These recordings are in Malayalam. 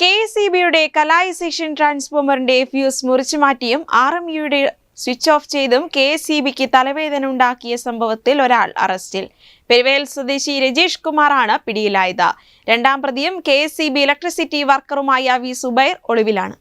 കെ എസ് ഇ ബിയുടെ കലായിസേഷൻ ട്രാൻസ്ഫോമറിന്റെ ഫ്യൂസ് മുറിച്ചു മാറ്റിയും ആർ എം യുടെ സ്വിച്ച് ഓഫ് ചെയ്തും കെ എസ് ഇ ബിക്ക് തലവേദന ഉണ്ടാക്കിയ സംഭവത്തിൽ ഒരാൾ അറസ്റ്റിൽ. പെരുവേൽ സ്വദേശി രജേഷ് കുമാറാണ് പിടിയിലായത്. രണ്ടാം പ്രതിയും K S E B electricity വർക്കറുമായ V Subair ഒളിവിലാണ്.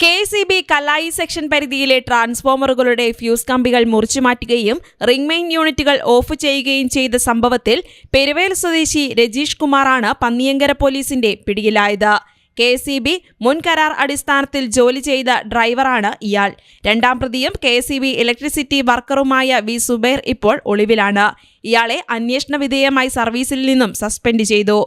K C B Kalayi section പരിധിയിലെ ട്രാൻസ്ഫോമറുകളുടെ ഫ്യൂസ് കമ്പികൾ മുറിച്ചു മാറ്റുകയും റിംഗ് മെയിൻ യൂണിറ്റുകൾ ഓഫ് ചെയ്യുകയും ചെയ്ത സംഭവത്തിൽ പെരുവേൽ സ്വദേശി രജീഷ് കുമാറാണ് പന്നിയങ്കര പോലീസിന്റെ പിടിയിലായത്. കെ സി ബി മുൻ കരാർ അടിസ്ഥാനത്തിൽ ജോലി ചെയ്ത ഡ്രൈവറാണ് ഇയാൾ. രണ്ടാം പ്രതിയും കെ സി ബി ഇലക്ട്രിസിറ്റി വർക്കറുമായ വി സുബൈർ ഇപ്പോൾ ഒളിവിലാണ്. ഇയാളെ അന്വേഷണ വിധേയമായി സർവീസിൽ നിന്നും സസ്പെൻഡ് ചെയ്തു.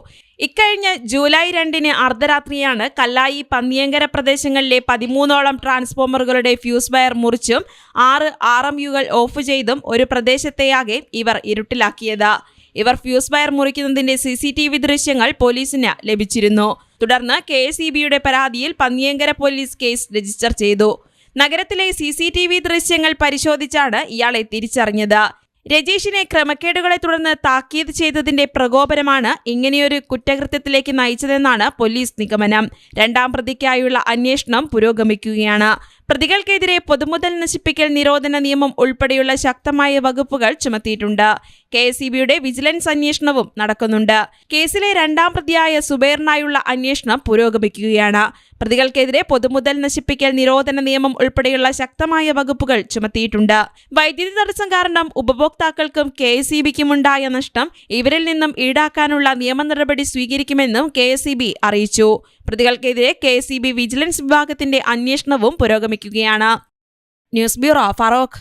ഇക്കഴിഞ്ഞ ജൂലൈ രണ്ടിന് അർദ്ധരാത്രിയാണ് കല്ലായി പന്നിയങ്കര പ്രദേശങ്ങളിലെ പതിമൂന്നോളം ട്രാൻസ്ഫോമറുകളുടെ ഫ്യൂസ് വയർ മുറിച്ചും ആറ് ആർ എം യുകൾ ഓഫ് ചെയ്തും ഒരു പ്രദേശത്തെയാകെ ഇവർ ഇരുട്ടിലാക്കിയത്. ഇവർ ഫ്യൂസ് വയർ മുറിക്കുന്നതിന്റെ സി സി ടി വി ദൃശ്യങ്ങൾ പോലീസിന് ലഭിച്ചിരുന്നു. തുടർന്ന് കെ എസ് ഇ ബിയുടെ പരാതിയിൽ പന്നിയങ്കര പോലീസ് കേസ് രജിസ്റ്റർ ചെയ്തു. നഗരത്തിലെ സി സി ടി വി ദൃശ്യങ്ങൾ പരിശോധിച്ചാണ് ഇയാളെ തിരിച്ചറിഞ്ഞത്. രജീഷിനെ ക്രമക്കേടുകളെ തുടർന്ന് താക്കീത് ചെയ്തതിന്റെ പ്രകോപനമാണ് ഇങ്ങനെയൊരു കുറ്റകൃത്യത്തിലേക്ക് നയിച്ചതെന്നാണ് പോലീസ് നിഗമനം. രണ്ടാം പ്രതിക്കായുള്ള അന്വേഷണം പുരോഗമിക്കുകയാണ്. പ്രതികൾക്കെതിരെ പൊതുമുതൽ നശിപ്പിക്കൽ നിരോധന നിയമം ഉൾപ്പെടെയുള്ള ശക്തമായ വകുപ്പുകൾ ചുമത്തിയിട്ടുണ്ട്. കെ എസ് വിജിലൻസ് അന്വേഷണവും നടക്കുന്നുണ്ട്. കേസിലെ രണ്ടാം പ്രതിയായ സുബേറിനായുള്ള അന്വേഷണം പുരോഗമിക്കുകയാണ്. പ്രതികൾക്കെതിരെ പൊതുമുതൽ നശിപ്പിക്കൽ നിരോധന നിയമം ഉൾപ്പെടെയുള്ള ശക്തമായ വകുപ്പുകൾ ചുമത്തിയിട്ടുണ്ട്. വൈദ്യുതി തടസ്സം കാരണം ഉപഭോക്താക്കൾക്കും കെ എസ് ഇ ബിക്കുമുണ്ടായ നഷ്ടം ഇവരിൽ നിന്നും ഈടാക്കാനുള്ള നിയമ നടപടി സ്വീകരിക്കുമെന്നും കെ എസ് ഇ ബി അറിയിച്ചു. പ്രതികൾക്കെതിരെ K S E B vigilance വിഭാഗത്തിന്റെ അന്വേഷണവും പുരോഗമിക്കുകയാണ്. News bureau Feroke